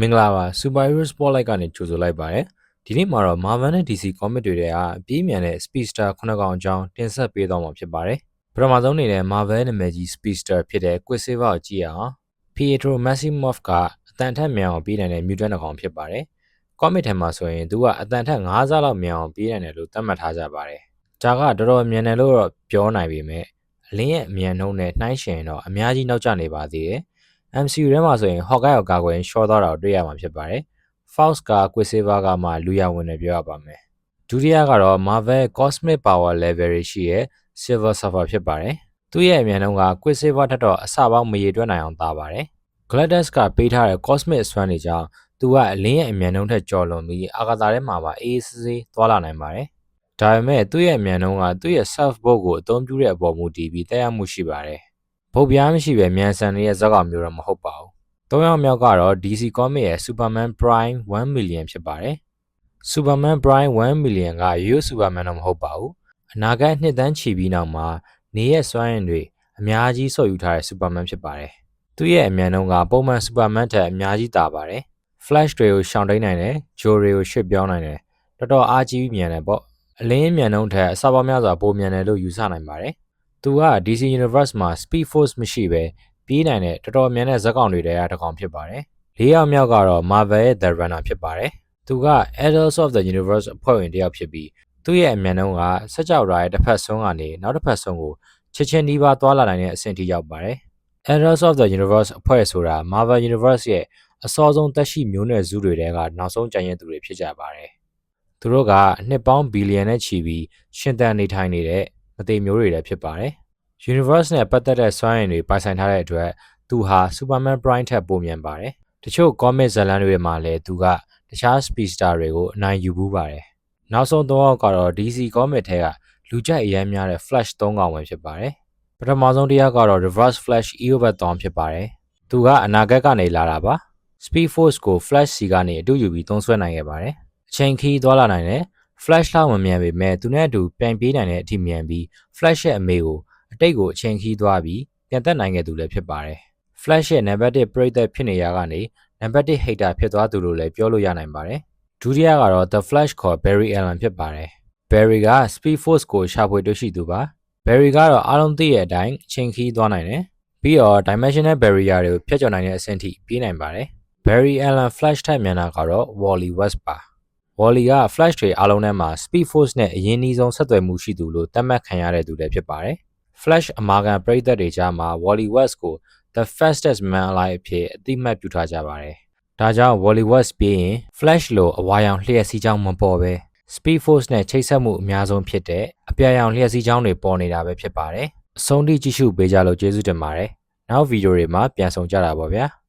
မင်္ဂလာပါ Superhero Spotlight ကနေကြိုဆိုလိုက်ပါတယ်ဒီနေ့မှာတော့ Marvel နဲ့ DC Comic တွေထဲကအပြေးမြန်တဲ့ Speedster ခုနှစ်ကောင်အကြောင်းတင်ဆက်ပေးသွားမှာဖြစ်ပါတယ်ပထမဆုံးအနေနဲ့ Marvel နာမည်ကြီး Speedster ဖြစ်တဲ့ Quicksilver ကိုကြည့်ရအောင် Pietro Maximoff ကအတန်ထက်မြန်အောင်ပြေးနိုင်တဲ့ mutant တစ်ကောင်ဖြစ်ပါတယ် Comic ထဲမှာဆိုရင်သူကအတန်ထက်9ဆလောက်မြန်အောင်ပြေးနိုင်တယ်လို့သတ်မှတ်ထားကြပါတယ်ဒါကတော်တော်မြန်တယ်လို့တော့ပြောနိုင်ပေမဲ့အလင်းရဲ့အမြန်နှုန်းနဲ့နှိုင်းယှဉ်ရင်တော့အများကြီးနောက်ကျနေပါသေးတယ် MCU ထဲမှာဆိုရင် Hawkeye ကိုကာကွယ်ရင် short သွားတာကိုတွေ့ရမှာဖြစ်ပါတယ်။ Fox က Quicksilver ကမှလူရဝင်တယ်ပြောရပါမယ်။ဒုတိယကတော့ Marvel Cosmic Power Level တွေရှိရဲ့ Silver Surfer ဖြစ်ပါတယ်။သူ့ရဲ့အမြန်နှုန်းက Quicksilver ထက်တော့အဆပေါင်းမရေတွက်နိုင်အောင်သာပါတယ်။ Galactus ကပေးထားတဲ့ Cosmic စွမ်းတွေကြောင့်သူကအလင်းရဲ့အမြန်နှုန်းထက်ကျော်လွန်ပြီးအာကာသထဲမှာပါအေးအေးဆေးဆေးသွားလာနိုင်ပါတယ်။ဒါပေမဲ့သူ့ရဲ့အမြန်နှုန်းကသူ့ရဲ့ self boat ကိုအသုံးပြုတဲ့အပေါ်မူတည်ပြီးတက်ရောက်မှုရှိပါတယ်။ ဘုတ်ပြားမရှိပဲမြန်ဆန်နေတဲ့ဇာတ်ကောင်မျိုးတော့မဟုတ်ပါဘူး။သုံးယောက်မြောက်ကတော့ DC Comics ရဲ့ Superman Prime 1 million ဖြစ်ပါတယ်။ Superman Prime 1 million ကရိုး Superman တော့မဟုတ်ပါဘူး။အနာဂတ်နှစ်တန်းချီပြီးနောက်မှာနေရဲ့စွမ်းရည်တွေအများကြီးဆုပ်ယူထားတဲ့ Superman ဖြစ်ပါတယ်။သူ့ရဲ့အမြန်နှုန်းကပုံမှန် Superman ထက်အများကြီးတာပါတယ်။ Flash တွေကိုရှောင်တိန်နိုင်တယ်။ Joe တွေကိုရွှေ့ပြောင်းနိုင်တယ်။တော်တော်အားကြီးမြန်တယ်ပေါ့။အလင်းမြန်နှုန်းထက်အစပေါင်းများစွာပိုမြန်တယ်လို့ယူဆနိုင်ပါတယ်။ သူက DC Universe မှာ Speed Force မရှိပဲပြေးနိုင်တဲ့တော်တော်မြန်တဲ့ဇက်ကောင်တွေထဲကတစ်ကောင်ဖြစ်ပါတယ်။လေးယောက်မြောက်ကတော့ Marvel ရဲ့ The Runner ဖြစ်ပါတယ်။သူက Elders of the Universe အဖွဲ့ဝင်တစ်ယောက်ဖြစ်ပြီးသူ့ရဲ့အမြန်နှုန်းကစက်ကြောက်ဓာတ်ရဲ့တစ်ဖက်ဆုံးကနေနောက်တစ်ဖက်ဆုံးကိုချက်ချင်းဒီပါသွားလာနိုင်တဲ့အဆင့်ထိရောက်ပါတယ်။ Elders of the Universe အဖွဲ့ဆိုတာ Marvel Universe ရဲ့အစောဆုံးသက်ရှိမျိုးနွယ်စုတွေထဲကနောက်ဆုံးကြံရည်သူတွေဖြစ်ကြပါတယ်။သူတို့ကနှစ်ပေါင်းဘီလီယံနဲ့ချီပြီးရှင်သန်နေထိုင်နေတဲ့ မသိမျိုးတွေလည်းဖြစ်ပါတယ်။ Universe နဲ့ပတ်သက်တဲ့စွမ်းရည်တွေပိုင်ဆိုင်ထားတဲ့အတွက်သူဟာ Superman Prime ထက်ပိုမြန်ပါတယ်။တချို့ comic ဇာတ်လမ်းတွေမှာလည်းသူကတခြား speedster တွေကိုအနိုင်ယူဘူးပါတယ်။နောက်ဆုံးသုံးယောက်ကတော့ DC comic ထဲကလူကြိုက်အများများတဲ့ Flash ၃ကောင်ပဲဖြစ်ပါတယ်။ပထမဆုံးတစ်ယောက်ကတော့ Reverse Flash Eobard Thawne ဖြစ်ပါတယ်။သူကအနာဂတ်ကနေလာတာပါ။ Speed Force ကို Flash စီကနေအတူယူပြီးသုံးစွဲနိုင်ခဲ့ပါတယ်။အချိန်ခီးသွားလာနိုင်တယ်။ Flash လောက်မမြန်ပေမဲ့သူနဲ့အတူပြိုင်ပြေးနိုင်တဲ့အထိမြန်ပြီး Flash ရဲ့အမေကိုအတိတ်ကိုအချိန်ခီးသွားပြီးပြန်သက်နိုင်ခဲ့သူလည်းဖြစ်ပါတယ်။ Flash ရဲ့ number 1ပရိသတ်ဖြစ်နေရကနေ number 1 hater ဖြစ်သွားသူလို့လည်းပြောလို့ရနိုင်ပါတယ်။ဒုတိယကတော့ The Flash ခေါ် Barry Allen ဖြစ်ပါတယ်။ Barry က Speed Force ကိုရှာဖွေတွေ့ရှိသူပါ။ Barry ကတော့အားလုံးသိတဲ့အတိုင်းအချိန်ခီးသွားနိုင်တယ်။ပြီးတော့ dimensional barrier တွေကိုဖျက်ကျော်နိုင်တဲ့အဆင့်ထိပြေးနိုင်ပါတယ်။ Barry Allen Flash ထက်မြန်တာကတော့ Wally West ပါ။ Wally က Flash တွေအားလုံးထဲမှာ Speed Force နဲ့အရင်အနည်းဆုံးဆက်သွယ်မှုရှိသူလို့သတ်မှတ်ခံရတဲ့သူလည်းဖြစ်ပါတယ်။ Flash အမာခံပရိသတ်တွေကြားမှာ Wally West ကို The Fastest Man Alive အဖြစ်အသိမှတ်ပြုထားကြပါတယ်။ဒါကြောင့် Wally West ပြေးရင် Flash လိုအဝါရောင်လျှက်စီးကြောင်းမပေါ်ပဲ Speed Force နဲ့ချိတ်ဆက်မှုအများဆုံးဖြစ်တဲ့အပြာရောင်လျှက်စီးကြောင်းတွေပေါ်နေတာပဲဖြစ်ပါတယ်။အဆုံးထိကြည့်ရှုပေးကြလို့ကျေးဇူးတင်ပါတယ်။နောက်ဗီဒီယိုတွေမှာပြန်ဆောင်ကြတာပါဗျာ။